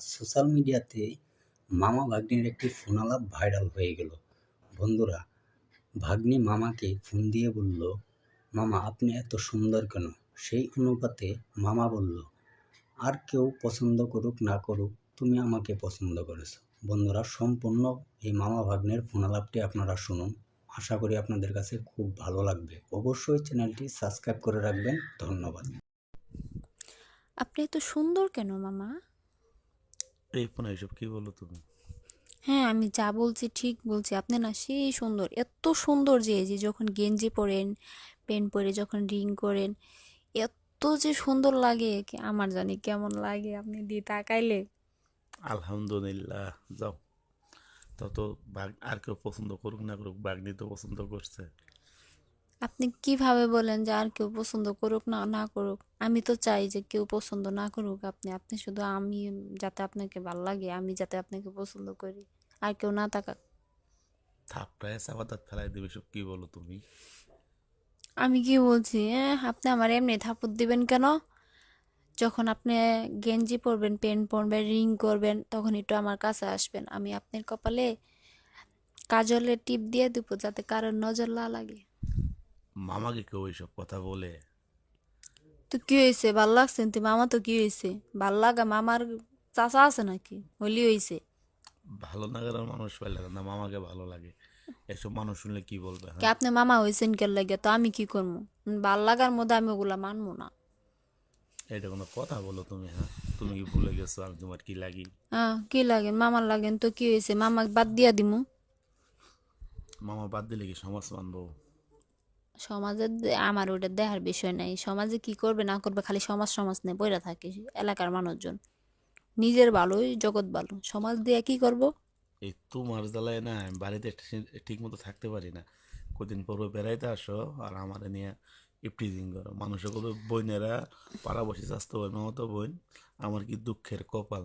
Social মিডিয়াতে মামা ভাগ্নির একটি ফোনালাপ ভাইরাল হয়ে গেল। বন্ধুরা, ভাগ্নি মামাকে ফোন দিয়ে বলল, মামা, আপনি এত সুন্দর কেন? সেই অনুপাতে মামা বলল, আর কেউ পছন্দ করুক না করুক, তুমি আমাকে পছন্দ করেছ। বন্ধুরা, সম্পূর্ণ এই মামা ভাগ্নের ফোনালাপটি আপনারা শুনুন। আশা করি আপনাদের কাছে খুব ভালো লাগবে। অবশ্যই চ্যানেলটি সাবস্ক্রাইব করে রাখবেন। ধন্যবাদ। আপনি এত সুন্দর কেন, মামা? এই পোনা এসব কি বলো তুমি? হ্যাঁ আমি যা বলছি ঠিক বলছি। আপনি না সেই সুন্দর এত সুন্দর যে যে যখন গেঞ্জি পরেন পেন পরে যখন রিং করেন এত যে সুন্দর লাগে কি আমার জানি কেমন লাগে আপনি দিয়ে তাকাইলে। আলহামদুলিল্লাহ যাও। তত বাঘ আর কেউ পছন্দ করুক না করুক বাঘনি তো পছন্দ করছে। আপনি কীভাবে বলেন যে আর কেউ পছন্দ করুক না না করুক? আমি তো চাই যে কেউ পছন্দ না করুক আপনি। আপনি শুধু আমি যাতে আপনাকে ভালো লাগে আমি যাতে আপনাকে পছন্দ করি আর কেউ না তাকাক। থাপড়ায় চাপাতাত ফেলাই দেবে সব কি বলো তুমি? আমি কি বলছি? হ্যাঁ আপনি আমার এমনি থাপ্পড় দিবেন কেন? যখন আপনি গেঞ্জি পরবেন পেন পরবেন রিং করবেন তখন একটু আমার কাছে আসবেন। আমি আপনার কপালে কাজলের টিপ দিয়ে দেবো যাতে কারোর নজর না লাগে। মামাকে কেউ এইসব কথা বলে? তো কি হয়েছে? ভালো লাগছে তো মামা তো কি হয়েছে? ভালো লাগা মামার চাচা আছে নাকি? হলি হয়েছে। ভালো লাগার মানুষ পাইলে না মামাকে ভালো লাগে। এসব মানুষ শুনলে কি বলবে কি হ্যাঁ আপনি মামা হয়েছেন কে লাগে? তো আমি কি করব? ভালো লাগার মধ্যে আমি ওগুলা মানবো না। এটা কোনো কথা বলো তুমি হ্যাঁ? তুমি কি ভুলে গেছো আমি তোমার কি লাগি? হ্যাঁ কি লাগেন মামার লাগেন তো কি হয়েছে? মামাকে বাদ দিয়া দিমু। মামা বাদ দিলে কি সমাজ মানবো? সমাজের আমার ওটা দেখার বিষয় নাই। সমাজে কি করবে না করবে খালি সমাজ সমাজ নিয়ে বইরা থাকে এলাকার মানুষজন। নিজের ভালোই জগৎ ভালো। সমাজ দিয়ে কি করব? এই তোমার জ্বালায় না আমি বাড়িতে ঠিক মতো থাকতে পারি না। কদিন পর বেড়াইতে আসো আর আমার নিয়ে ইপটিজিং করো। মানুষের কোনো বোনেরা পাড়া বসে আসতে হয় মামাতো বোন আমার কি দুঃখের কপাল?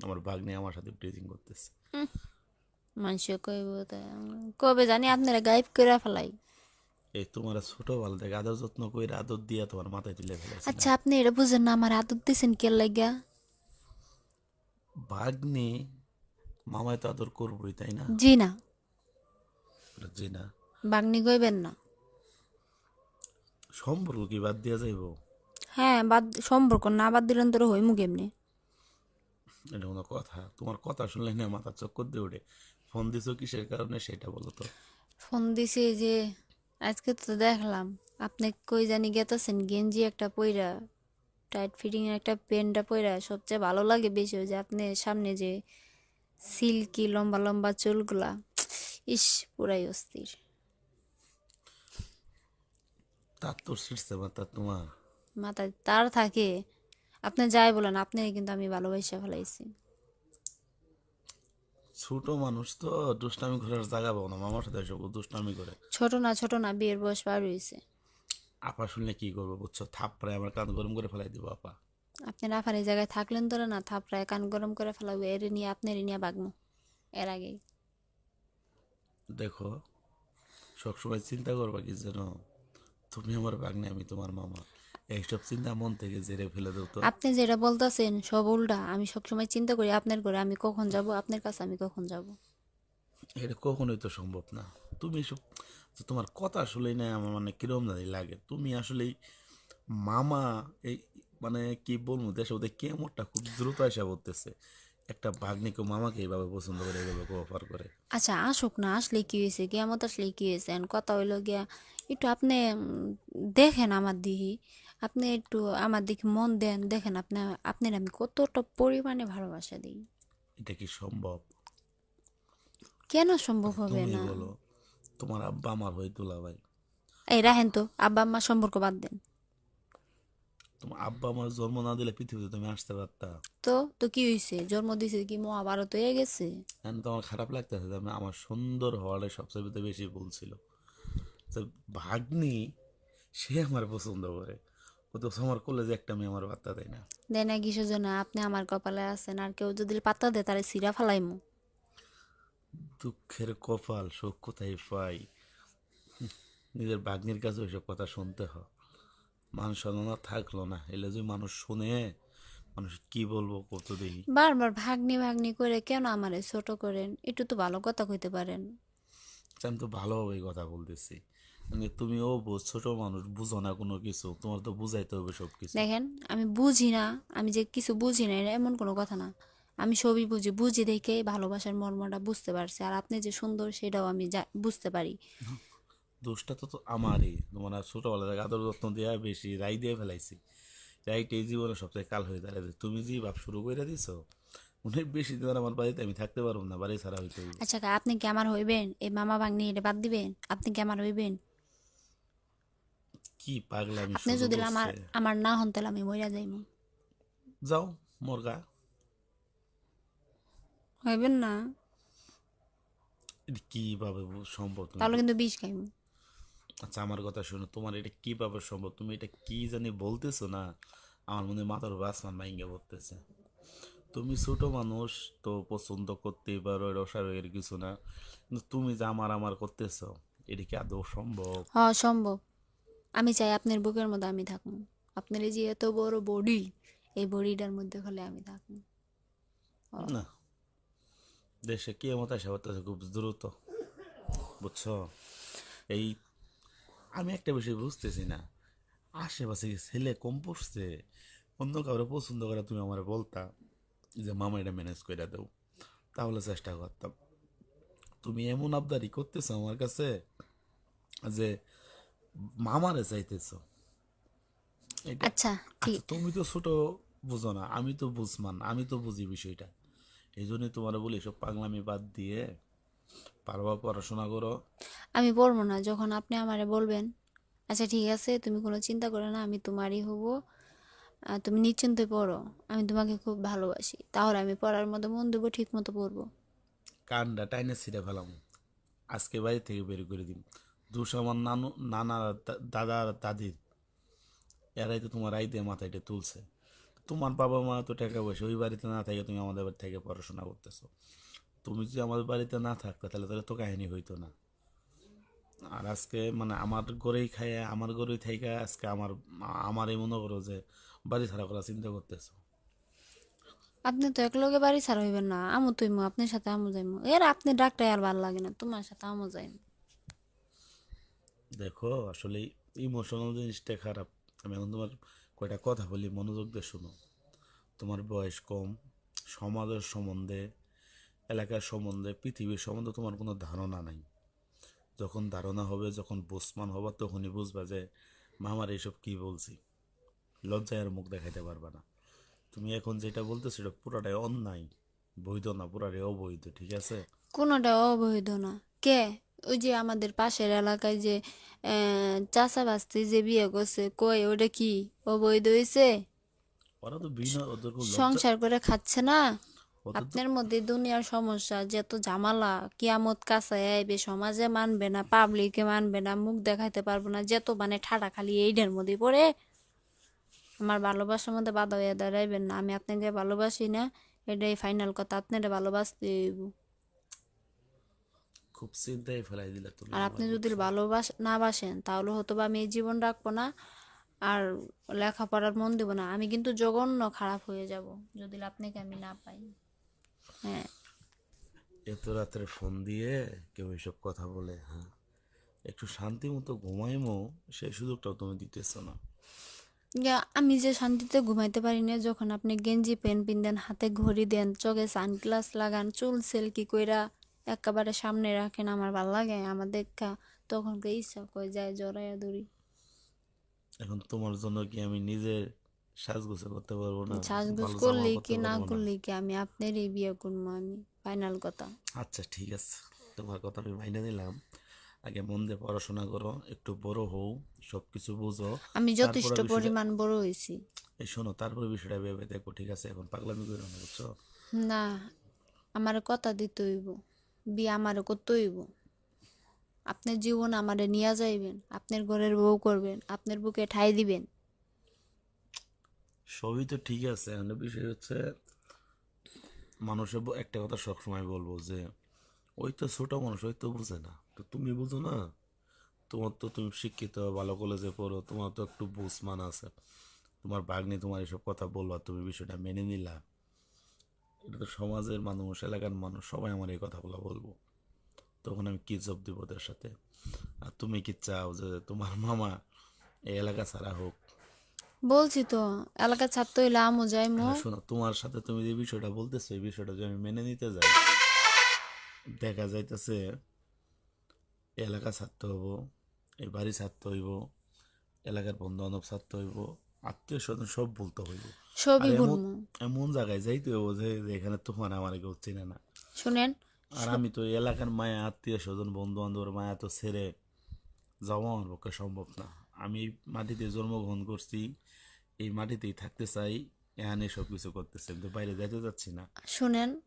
আমার ভাগ্নে আমার সাথে ইপটিজিং করতেছে। মানুষ কইব কবে জানি আপনারা গায়েব করে ফেলাই। এই তোমার ছোট ভালো থেকে আদর যত্ন করে আদর দিয়ে তোমার মাথায় তুলে ফেলেছে আচ্ছা আপনি এটা বুঝেন না আমার আদর দিয়েছেন কে লাগিয়া ভাগ্নে মামায় তো আদর করবোই তাই না? জি না। জি না। বাগনি কইবেন না। সম্পর্ক কি বাদ দিয়া যাইব? হ্যাঁ বাদ সম্পর্ক না বাদ দিলেন তোর হইমু কেমনি? এটা কোনো কথা। তোমার কথা শুনলে না মাথা চক্কর দিয়ে ওঠে। ফোন দিছো কিসের কারণে সেটা বলো তো। ফোন দিছি যে আজকে তো দেখলাম আপনি কই জানি গেতেছেন গেঞ্জি একটা পইরা টাইট ফিটিং একটা প্যান্টটা পইরা সবচেয়ে ভালো লাগে বেশি ওই যে আপনি সামনে যে সিল্কি লম্বা লম্বা চুলগুলা ইস পুরাই অস্থির। তার তো শিরছে মাথা তোমার। মাথায় তার থাকে। আপনি যাই বলেন আপনি কিন্তু আমি ভালোবাসা ফেলাইছি। ছোট মানুষ তো দুষ্টামি করার জায়গা পাবো না মামার সাথে এসব দুষ্টামি করে। ছোট না ছোট না বিয়ের বয়স পার হয়েছে আপা শুনলে কি করব বুঝছ? থাপড়ে আমার কান গরম করে ফেলাই দিব আপা। আপনি রাফার এই জায়গায় থাকলেন তোরা না থাপড়ায় কান গরম করে ফেলাবো এর নিয়ে আপনার নিয়ে বাগমো এর আগেই। দেখো সবসময় চিন্তা করবা কি যেন তুমি আমার বাগনে আমি তোমার মামা। এইসব চিন্তা মন থেকে জেরে ফেলে দেও তো। আপনি যেটা বলতেছেন সব উল্টা আমি সবসময় চিন্তা করি আপনার করে আমি কখন যাব আপনার কাছে আমি কখন যাব। এটা কখনোই তো সম্ভব না। তুমি এসব তোমার কথা আসলেই না আমার মানে কিরম জানি লাগে। তুমি আসলেই মামা এই মানে কি বলব দেশে ওদের কেমনটা খুব দ্রুত আসা করতেছে একটা ভাগ্নিকে মামাকে এইভাবে পছন্দ করে এইভাবে অফার করে। আচ্ছা আসুক না আসলে কি হয়েছে কেমত আসলে কি হয়েছে কথা হইল গিয়া একটু আপনি দেখেন আমার দিকে আপনি একটু আমার দিকে মন দেন। দেখেন আপনি আপনার আমি কতটা পরিমাণে ভালোবাসা দিই। এটা কি সম্ভব? কেন সম্ভব হবে তুমি না? বলো তোমার আব্বা আমার হয়ে তোলা ভাই। এই রাহেন তো আব্বা আম্মা সম্পর্ক বাদ দেন। তোমার আব্বা আমার জন্ম না দিলে পৃথিবীতে তুমি আসতে পারতা। তো তো কি হয়েছে জন্ম দিছে কি মহাভারত হয়ে গেছে? এখন তো আমার খারাপ লাগতেছে আমি আমার সুন্দর হওয়াটা সবচেয়ে বেশি ভুল ছিল। যে ভাগ্নি সে আমার পছন্দ করে। তো আমার কলেজে একটা মেয়ে আমার বার্তা দেয় না। দেয় না কিসের জন্য? আপনি আমার কপালে আছেন আর কেউ যদি পাত্তা দেয় তাহলে সিরা ফালাইমু। দুঃখের কপাল শোক কোথায় পাই? নিজের ভাগ্নির কাছে ওইসব কথা শুনতে হয় মান সম্মান থাকল না এলে যদি মানুষ শুনে মানুষ কি বলব কত দেখি বারবার ভাগ্নি ভাগ্নি করে কেন আমারে ছোট করেন? একটু তো ভালো কথা কইতে পারেন। আচ্ছা, আমি তো ভালোভাবেই কথা বলতেছি। তুমিও বোঝ ছোট মানুষ বুঝো না কোনো কিছু। তোমার তো বুঝাইতে হবে সব কিছু দেখেন আমি বুঝি না আমি যে কিছু বুঝি না এমন কোনো কথা না। আমি সবই বুঝি বুঝি দেখে ভালোবাসার মর্মটা বুঝতে পারছি আর আপনি যে সুন্দর সেটাও আমি বুঝতে পারি। দোষটা তো তো আমারই। তোমার আর ছোটবেলা থেকে আদর যত্ন দেওয়া বেশি রাই দিয়ে ফেলাইছি। রাইট এই জীবনে সবথেকে কাল হয়ে দাঁড়াবে। তুমি যে ভাব শুরু করে দিছো অনেক বেশি দিন আমার বাড়িতে আমি থাকতে পারব না বাড়ি ছাড়া হইতে আচ্ছা আপনি কি আমার হইবেন? এই মামা ভাগ্নি এটা বাদ দিবেন? আপনি কি আমার হইবেন? কি পাগলা আমি আপনি যদি আমার আমার না হন তাহলে আমি মইরা যাইমু। যাও মোরগা। হইবেন না। কীভাবে সম্ভব তাহলে কিন্তু বিষ খাইমু। আচ্ছা আমার কথা শোনো তোমার এটা কীভাবে সম্ভব? তুমি এটা কি জানি বলতেছো না আমার মনে মাথার উপর আসমান ভাঙ্গে পড়তেছে। তুমি ছোট মানুষ তো পছন্দ করতেই পারো এটা অস্বাভাবিকের কিছু না। কিন্তু তুমি যে আমার আমার করতেছো এটা কি আদৌ সম্ভব? হ সম্ভব। আমি চাই আপনার বুকের মধ্যে আমি থাকুন। আপনার এই যে এত বড় বডি এই বডিটার মধ্যে হলে আমি থাকুন। না। দেশে কি মত আসা হতেছে খুব দ্রুত। বুঝছ? এই, আমি একটা বিষয় বুঝতেছি না। আশেপাশে ছেলে কম পড়ছে? অন্য কাউরে পছন্দ করে তুমি আমার বলতা যে, মামা, এটা ম্যানেজ করে দেও। তাহলে চেষ্টা করতাম। তুমি এমন আবদারি করতেছো আমার কাছে যে মামারে চাইতেছো আচ্ছা ঠিক। আচ্ছা, তুমি তো ছোট বুঝো না আমি তো বুঝমান আমি তো বুঝি বিষয়টা। এই জন্যই তোমার বলি সব পাগলামি বাদ দিয়ে পারবা পড়াশোনা করো। আমি পড়ব না যখন আপনি আমারে বলবেন আচ্ছা ঠিক আছে তুমি কোনো চিন্তা করো না আমি তোমারই হব আর তুমি নিশ্চিন্তে পড়ো আমি তোমাকে খুব ভালোবাসি তাহলে আমি পড়ার মতো মন দেবো ঠিক মতো পড়ব। কানটা টাইনে ছিঁড়ে ফেলাম। আজকে বাড়ি থেকে বের করে দিন দুশ আমার নানু নানা দাদা দাদির এরাই তো তোমার আইতে মাথায়টা তুলছে। তোমার বাবা মা তো টাকা পয়সা, ওই বাড়িতে না থাকে তুমি আমাদের বাড়ি থেকে পড়াশোনা করতেছো। তুমি যদি আমাদের বাড়িতে না থাকতে, তাহলে তাহলে তো কাহিনী হইতো না। আর আজকে মানে আমার ঘরেই খাইয়া, আমার ঘরেই থাইকা আজকে আমার, আমারই মনে করো যে বাড়ি ছাড়া করা চিন্তা করতেছো। আপনি তো একলগে বাড়ি ছাড়া হইবেন না, আমু তুইমু আপনার সাথে আমু যাইমু। এর আপনি ডাকটাই আর ভালো লাগে না, তোমার সাথে আমু যাইমু। দেখো, আসলে ইমোশনাল জিনিসটা খারাপ। আমি এখন তোমার কয়টা কথা বলি, মনোযোগ দিয়ে শোনো। তোমার বয়স কম, সমাজের সম্বন্ধে, এলাকার সম্বন্ধে, পৃথিবীর সম্বন্ধে তোমার কোনো ধারণা নাই। যখন ধারণা হবে, যখন বুঝমান হবা, তখনই বুঝবা যে, মামার এইসব কি বলছি? লজ্জায় আর মুখ দেখাইতে পারবা না। তুমি এখন যেটা বলতে সেটা পুরাটাই অন্যায়, বৈধ না, পুরাটাই অবৈধ, ঠিক আছে? কোনোটা অবৈধ না। কে? ওই যে আমাদের পাশের এলাকায় যে চাষা বাস্তি যে বিয়ে করছে কই ওটা কি অবৈধ লজ্জা সংসার করে খাচ্ছে না? আপনার মধ্যে দুনিয়ার সমস্যা যত ঝামেলা কিয়ামত কাছে আইবে সমাজে মানবে না পাবলিকে মানবে না মুখ দেখাইতে পারব না যত মানে ঠাডা খালি এইটার মধ্যে পড়ে। আমার ভালোবাসার মধ্যে বাধা হয়ে দাঁড়াইবেন না আমি আপনাকে ভালোবাসি না এটাই ফাইনাল কথা আপনারা ভালোবাসতে হইব। খুব চিন্তায় ফেলাই দিলে তুমি আর আপনি যদি ভালোবাস না বাসেন তাহলে হয়তো বা আমি এই জীবন রাখব না আর লেখাপড়ার মন দেবো না। আমি কিন্তু জঘন্য খারাপ হয়ে যাব যদি আপনাকে আমি না পাই। হ্যাঁ। এত রাত্রে ফোন দিয়ে কেউ এসব কথা বলে হ্যাঁ? একটু শান্তি মতো ঘুমাইমো সেই সুযোগটাও তুমি দিতেছো না। আমি যে শান্তিতে ঘুমাইতে পারি না যখন আপনি গেঞ্জি প্যান্ট পিনদেন হাতে ঘড়ি দেন চোখে সানগ্লাস লাগান চুল সেলকি কইরা একেবারে সামনে রাখেন আমার ভালো লাগে আমার দেখা। তখন ইচ্ছা করে যায় জড়াইয়া দড়ি এখন তোমার জন্য কি আমি নিজে সাজগোজ করতে পারব না? সাজগোজ করলে কি না করলে কি আমি আপনারই বিয়ে করব আমি ফাইনাল কথা। আচ্ছা ঠিক আছে। তোমার কথা আমি মাইনে নিলাম। আগে মন দিয়ে পড়াশোনা করো একটু বড় হও সব কিছু বুঝো। আমি যথেষ্ট পরিমাণ বড় হয়েছি। এই শোনো তারপরে বিষয়টা ভেবে দেখো ঠিক আছে? এখন পাগলামি করো না বুঝছ? না আমার কথা দিতে হইব। বিয়ে আমারে করতে হইব আপনার জীবন আমারে নিয়ে যাইবেন, আপনার ঘরের বউ করবেন, আপনার বুকে ঠাই দিবেন। সবই তো ঠিক আছে, এখন বিষয় হচ্ছে মানুষের একটা কথা সবসময় বলব যে, ওই তো ছোট মানুষ, ওই তো বুঝে না। তো তুমি বুঝো না? তোমার তো তুমি শিক্ষিত, ভালো কলেজে পড়ো, তোমার তো একটু বুঝমান আছে। তোমার ভাগ্নে তোমার এসব কথা বলবা, তুমি বিষয়টা মেনে নিলা। এটা তো সমাজের মানুষ এলাকার মানুষ সবাই আমার এই কথাগুলো বলব। তখন আমি কি জব দিব ওদের সাথে? আর তুমি কি চাও যে তোমার মামা এই এলাকা ছাড়া হোক? বলছি তো এলাকা ছাড়তে হইলে আমও যাইমো হ্যাঁ, শোনো তোমার সাথে তুমি যে বিষয়টা বলতেছো এই বিষয়টা যদি আমি মেনে নিতে যাই দেখা যাইতেছে এলাকা ছাড়তে হইব এই বাড়ি ছাড়তে হইব এলাকার বন্ধু বান্ধব ছাড়তে হইব আত্মীয় স্বজন সব বলতে হইব। সবই এমন- বলব। এমন জায়গায় যাইতে হইব যে এখানে তোমার আমার কেউ চেনে না। শুনেন আর আমি তো এলাকার মায়া আত্মীয় স্বজন বন্ধু বান্ধবের মায়া তো ছেড়ে যাওয়া আমার পক্ষে সম্ভব না। আমি মাটিতে জন্মগ্রহণ করছি এই মাটিতেই থাকতে চাই এখানে সব কিছু করতেছি কিন্তু বাইরে যেতে যাচ্ছি না। শুনেন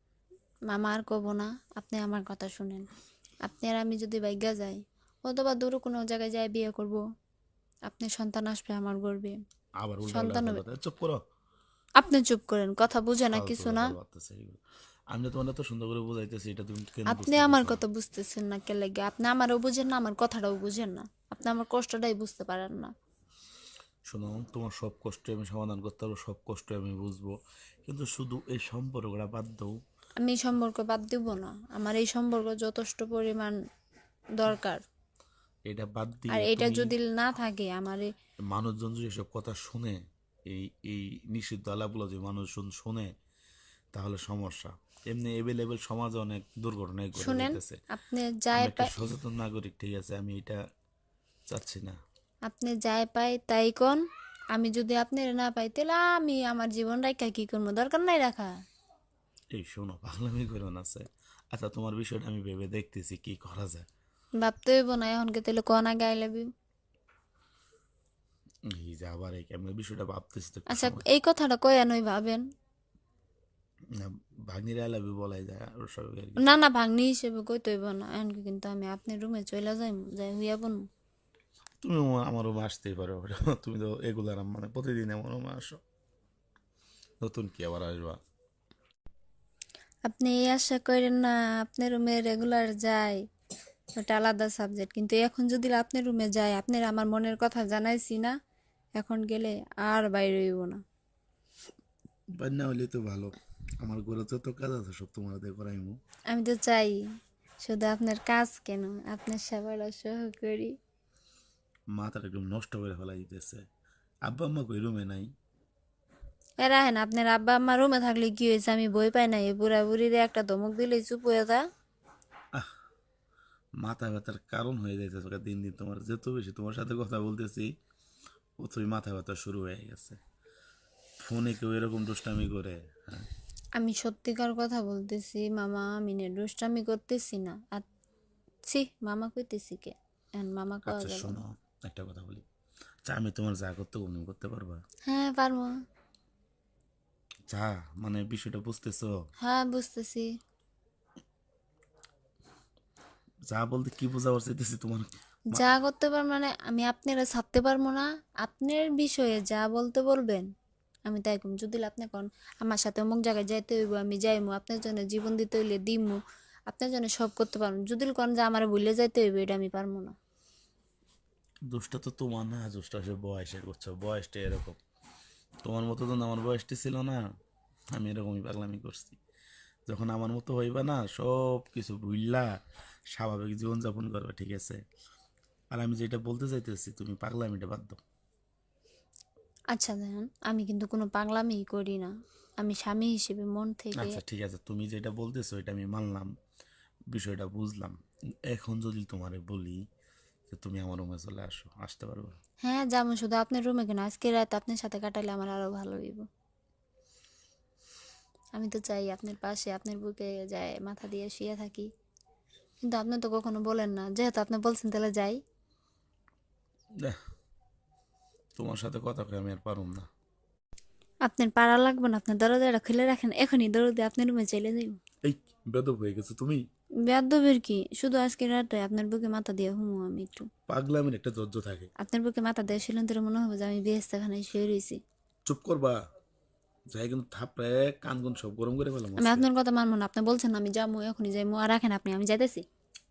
মামা আর কব না আপনি আমার কথা শুনেন। আপনি আর আমি যদি বাইগা যাই অথবা দূরে কোনো জায়গায় যাই বিয়ে করব আপনি সন্তান আসবে আমার গর্বে। আবার সন্তান হবে। চুপ করো। আপনি চুপ করেন কথা বুঝে না কিছু না। আমি তো তোমার এত সুন্দর করে বুঝাইতেছি এটা তুমি আপনি আমার কথা বুঝতেছেন না কে লাগে? আপনি আমারও বুঝেন না আমার কথাটাও বুঝেন না। আপনি আমার কষ্টটাই বুঝতে পারেন না। শোনো তোমার সব কষ্ট আমি সমাধান করতে পারব সব কষ্ট আমি বুঝব। কিন্তু শুধু এই সম্পর্কটা বাদ দাও। আমি এই সম্পর্ক বাদ দিব না। আমার এই সম্পর্ক যথেষ্ট পরিমাণ দরকার। এটা বাদ দিয়ে আর এটা যদি না থাকে আমার মানুষজন যদি এসব কথা শুনে এই এই নিষিদ্ধ আলাপগুলো যদি মানুষজন শুনে তাহলে সমস্যা। এমনি এভেলেবেল সমাজে অনেক দুর্ঘটনা ঘটে যেতেছে আপনি যায় সচেতন নাগরিক ঠিক আছে আমি এটা চাচ্ছি না। আপনি যায় পাই তাই কোন আমি যদি আপনার না পাই তাহলে আমি আমার জীবন রাখা কি করব? দরকার নাই রাখা। এই শোনো পাগলামি করো না স্যার। আচ্ছা তোমার বিষয়টা আমি ভেবে দেখতেছি কি করা যায়। ভাবতে হইব না এখনকে তাহলে কোন আগে আই লাভ ইউ এই যে আবার এই আমি বিষয়টা ভাবতেছি তো আচ্ছা এই কথাটা কয়া নই ভাবেন? না, ভাগ্নিরা আলাবি বলাই যায় আর সবাই না না ভাগ্নি হিসেবে কইতে হইব না এখনকে কিন্তু আমি আপনার রুমে চলে যাই যাই হইয়া বনু। তুমি আমার রুমে আসতেই পারো তুমি তো এগুলার মানে প্রতিদিন আমার রুমে আসো। নতুন কি আবার আসবা? আপনি এই আশা করেন না আপনার রুমে রেগুলার যাই ওটা আলাদা সাবজেক্ট কিন্তু এখন যদি আপনার রুমে যাই আপনার আমার মনের কথা জানাইছি না এখন গেলে আর বাইরে হইব না। বান্না হলে তো ভালো। আমার ঘরে যত কাজ আছে সব তোমার দিয়ে করাইমু আমি তো চাই শুধু আপনার কাজ কেন? আপনার সেবাটা সহ করি মাথাটা একদম নষ্ট করে ফেলা দিতেছে। আব্বা আম্মা কই রুমে নাই? এরা হেন আপনার আব্বা আম্মা রুমে থাকলে কি হয়েছে? আমি বই পাই না। এই বুড়া বুড়িরে একটা ধমক দিলেই চুপ হয়ে যা। মাথা ব্যথার কারণ হয়ে যাইতেছে দিন দিন তোমার। যত বেশি তোমার সাথে কথা বলতেছি অতই মাথা ব্যথা শুরু হয়ে গেছে। ফোনে কেউ এরকম দুষ্টামি করে? হ্যাঁ। আমি সত্যিকার কথা বলতেছি মামা আমি নে দুষ্টামি করতেছি না। আর ছি মামা কইতেছি কে? এখন মামা কওয়া আচ্ছা যাবে শোনো একটা কথা বলি। আচ্ছা আমি তোমার যা করতে তুমি করতে পারবা? হ্যাঁ পারব। যা মানে বিষয়টা বুঝতেছো? হ্যাঁ বুঝতেছি। যা বলতে কি বোঝা চাইতেছি তোমার? যা করতে পার মানে আমি আপনারা ছাড়তে পারব না। আপনার বিষয়ে যা বলতে বলবেন আমি তাই কম। যদি আপনি কোন আমার সাথে অমুক জায়গায় যাইতে হইব আমি যাইমু আপনার জন্য জীবন দিতে হইলে দিমু আপনার জন্য সব করতে পারব। যদি কোন যে আমার ভুলে যাইতে হইবে এটা আমি পারব না। দোষটা তো তোমার না দোষটা সে বয়সের করছ বয়সটা এরকম। তোমার মতো তো আমার বয়সটা ছিল না আমি এরকমই পাগলামি করছি। যখন আমার মতো হইবা না সব কিছু ভুললা স্বাভাবিক জীবনযাপন করবে ঠিক আছে? আর আমি যেটা বলতে চাইতেছি তুমি পাগলামিটা বাদ দাও। আচ্ছা দেখেন আমি কিন্তু কোনো পাগলামি করি না। আমি স্বামী হিসেবে মন থেকে আচ্ছা ঠিক আছে তুমি যেটা বলতেছো এটা আমি মানলাম বিষয়টা বুঝলাম। এখন যদি তোমারে বলি যে তুমি আমার রুমে চলে আসো আসতে পারব? হ্যাঁ যাব শুধু আপনার রুমে কেন? আজকে রাত আপনার সাথে কাটালে আমার আরও ভালো হইব। আমি তো চাই আপনার পাশে আপনার বুকে যায় মাথা দিয়ে শুয়ে থাকি। কিন্তু আপনি তো কখনো বলেন না। যেহেতু আপনি বলছেন তাহলে যাই। দেখ তোমার সাথে কথা কয়ে আমি আর পারুম না। আপনার পাড়া লাগবে না আপনার দরজাটা খুলে রাখেন এখনই দরজা আপনার রুমে চলে যাইব। এই বেদব হয়ে গেছো তুমি? বেদবের কি? শুধু আজকে রাতে আপনার বুকে মাথা দিয়ে হুমু আমি একটু। পাগলামির একটা ধৈর্য থাকে। আপনার বুকে মাথা দিয়ে শিলন তোর মনে হবে যে আমি বেহেস্তাখানায় শুয়ে রয়েছি চুপ করবা। যাই কিন্তু থাপড়ে কান গুন সব গরম করে ফেলাম আমি আপনার কথা মানবো না আপনি বলছেন আমি যাব এখনই যাইমু আর রাখেন আপনি আমি যাইতেছি।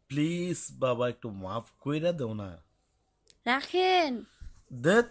প্লিজ বাবা একটু মাফ কইরা দাও না। রাখেন দেখ